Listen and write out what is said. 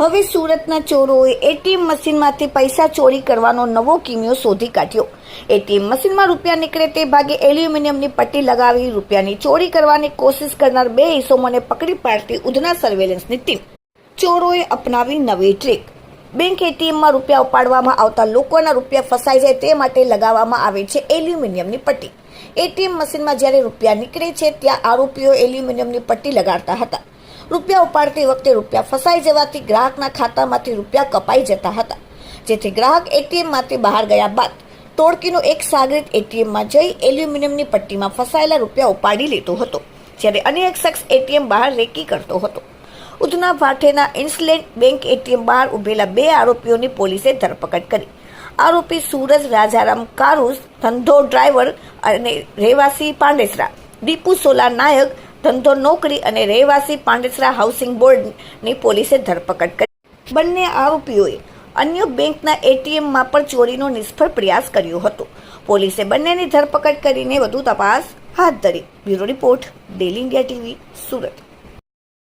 હવે સુરતના ચોરોએ એટીએમ મશીનમાંથી પૈસા ચોરી કરવાનો નવો કિમિયો શોધી કાઢ્યો. એટીએમ મશીનમાં રૂપિયા નીકળે તે ભાગે એલ્યુમિનિયમની પટ્ટી લગાવી રૂપિયાની ચોરી કરવાની કોશિશ કરનાર બે ઇસમોને પકડી પાડતી ઉધના સર્વેલન્સની ટીમ. ચોરોએ અપનાવી નવી ટ્રીક બેંક એટીએમમાં રૂપિયા ઉપાડવામાં આવતા લોકોના રૂપિયા ફસાઈ જાય તે માટે લગાવવામાં આવે છે એલ્યુમિનિયમની પટ્ટી. એટીએમ મશીનમાં જ્યારે રૂપિયા નીકળે છે, ત્યાં આરોપીઓ એલ્યુમિનિયમની પટ્ટી લગાડતા હતા. રૂપિયા ઉપાડતી વખતે રૂપિયા ફસાઈ જવાથી ગ્રાહકના ખાતામાંથી રૂપિયા કપાઈ જતા હતા. જેથી ગ્રાહક એટીએમમાંથી બહાર ગયા બાદ ટોળકીનો એક સાગરીત એટીએમમાં જઈ એલ્યુમિનિયમની પટ્ટીમાં ફસાયેલા રૂપિયા ઉપાડી લેતો હતો, જ્યારે અન્ય એક શખ્સ એટીએમ બહાર રેકી કરતો હતો. ઉધના ભાઠેના ઇન્સલેન્ડ બેંક એટીએમ બહાર ઉભેલા બે આરોપીઓની પોલીસે ધરપકડ કરી. આરોપી સૂરજ રાજારામ કારુસ, ધંધો ડ્રાઈવર અને રહેવાસી પાંડેસરા, દીપુ સોલા નાયક ધંધો નોકરી અને રહેવાસી પાંડેસરા હાઉસિંગ બોર્ડની પોલીસે ધરપકડ કરી. બંને આરોપીઓએ અન્ય બેંકના એટીએમમાં પણ ચોરીનો નિષ્ફળ પ્રયાસ કર્યો હતો. પોલીસે બંનેની ધરપકડ કરીને વધુ તપાસ હાથ ધરી. Bureau report, daily India TV, Surat.